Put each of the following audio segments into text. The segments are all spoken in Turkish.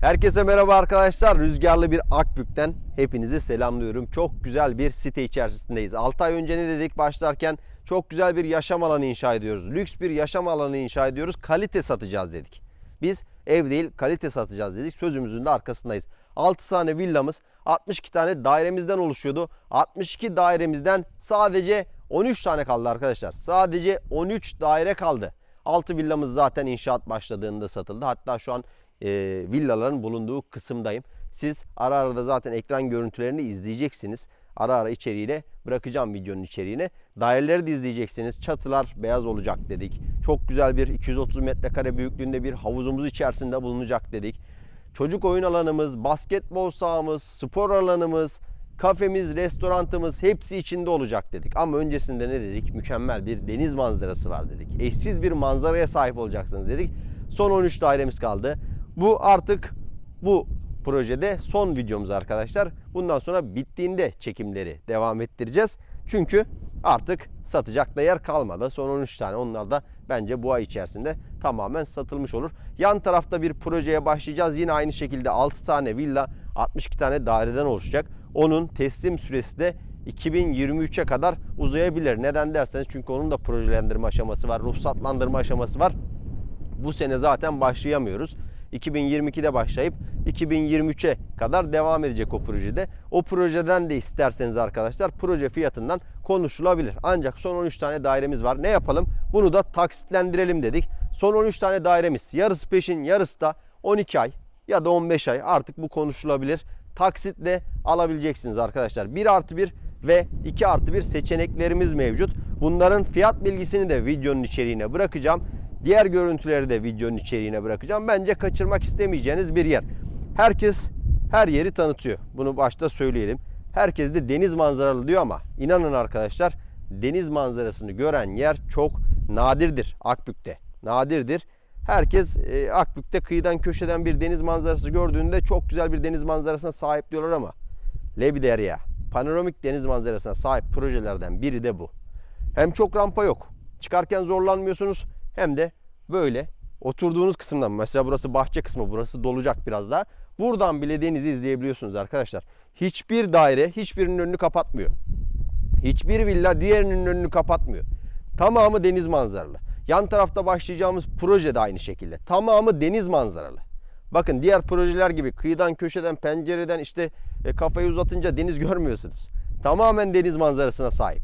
Herkese merhaba arkadaşlar. Rüzgarlı bir Akbük'ten hepinizi selamlıyorum. Çok güzel bir site içerisindeyiz. 6 ay önce ne dedik başlarken? Çok güzel bir yaşam alanı inşa ediyoruz. Lüks bir yaşam alanı inşa ediyoruz. Kalite satacağız dedik. Biz ev değil kalite satacağız dedik. Sözümüzün de arkasındayız. 6 tane villamız, 62 tane dairemizden oluşuyordu. 62 dairemizden sadece 13 tane kaldı arkadaşlar. Sadece 13 daire kaldı. 6 villamız zaten inşaat başladığında satıldı. Hatta şu an e, villaların bulunduğu kısımdayım. Siz ara ara da zaten ekran görüntülerini izleyeceksiniz. Ara ara içeriğine bırakacağım videonun içeriğine. Daireleri de izleyeceksiniz. Çatılar beyaz olacak dedik. Çok güzel bir 230 metrekare büyüklüğünde bir havuzumuz içerisinde bulunacak dedik. Çocuk oyun alanımız, basketbol sahamız, spor alanımız, kafemiz, restorantımız hepsi içinde olacak dedik. Ama öncesinde ne dedik? Mükemmel bir deniz manzarası var dedik. Eşsiz bir manzaraya sahip olacaksınız dedik. Son 13 dairemiz kaldı. Bu artık bu projede son videomuz arkadaşlar. Bundan sonra bittiğinde çekimleri devam ettireceğiz. Çünkü artık satacak da yer kalmadı. Son 13 tane onlar da bence bu ay içerisinde tamamen satılmış olur. Yan tarafta bir projeye başlayacağız. Yine aynı şekilde 6 tane villa 62 tane daireden oluşacak. Onun teslim süresi de 2023'e kadar uzayabilir. Neden derseniz çünkü onun da projelendirme aşaması var, ruhsatlandırma aşaması var. Bu sene zaten başlayamıyoruz. 2022'de başlayıp 2023'e kadar devam edecek o projede. O projeden de isterseniz arkadaşlar proje fiyatından konuşulabilir. Ancak son 13 tane dairemiz var. Ne yapalım? Bunu da taksitlendirelim dedik. Son 13 tane dairemiz. Yarısı peşin, yarısı da 12 ay ya da 15 ay artık bu konuşulabilir. Taksitle alabileceksiniz arkadaşlar. 1 artı 1 ve 2 artı 1 seçeneklerimiz mevcut. Bunların fiyat bilgisini de videonun içeriğine bırakacağım. Diğer görüntüleri de videonun içeriğine bırakacağım. Bence kaçırmak istemeyeceğiniz bir yer. Herkes her yeri tanıtıyor. Bunu başta söyleyelim. Herkes de deniz manzaralı diyor ama inanın arkadaşlar deniz manzarasını gören yer çok nadirdir Akbük'te. Nadirdir. Herkes e, Akbük'te kıyıdan köşeden bir deniz manzarası gördüğünde çok güzel bir deniz manzarasına sahip diyorlar ama Lebiderya panoramik deniz manzarasına sahip projelerden biri de bu. Hem çok rampa yok. Çıkarken zorlanmıyorsunuz hem de böyle oturduğunuz kısımdan mesela burası bahçe kısmı burası dolacak biraz daha. Buradan bile denizi izleyebiliyorsunuz arkadaşlar. Hiçbir daire hiçbirinin önünü kapatmıyor. Hiçbir villa diğerinin önünü kapatmıyor. Tamamı deniz manzaralı. Yan tarafta başlayacağımız proje de aynı şekilde. Tamamı deniz manzaralı. Bakın diğer projeler gibi kıyıdan, köşeden, pencereden işte e, kafayı uzatınca deniz görmüyorsunuz. Tamamen deniz manzarasına sahip.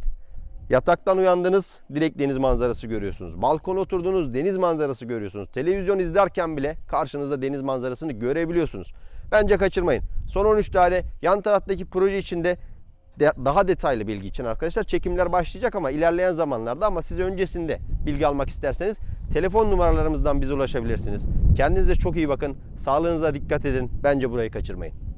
Yataktan uyandınız, direkt deniz manzarası görüyorsunuz. Balkona oturdunuz, deniz manzarası görüyorsunuz. Televizyon izlerken bile karşınızda deniz manzarasını görebiliyorsunuz. Bence kaçırmayın. Son 13 tane yan taraftaki proje içinde de- daha detaylı bilgi için arkadaşlar çekimler başlayacak ama ilerleyen zamanlarda ama siz öncesinde bilgi almak isterseniz telefon numaralarımızdan bize ulaşabilirsiniz. Kendinize çok iyi bakın. Sağlığınıza dikkat edin. Bence burayı kaçırmayın.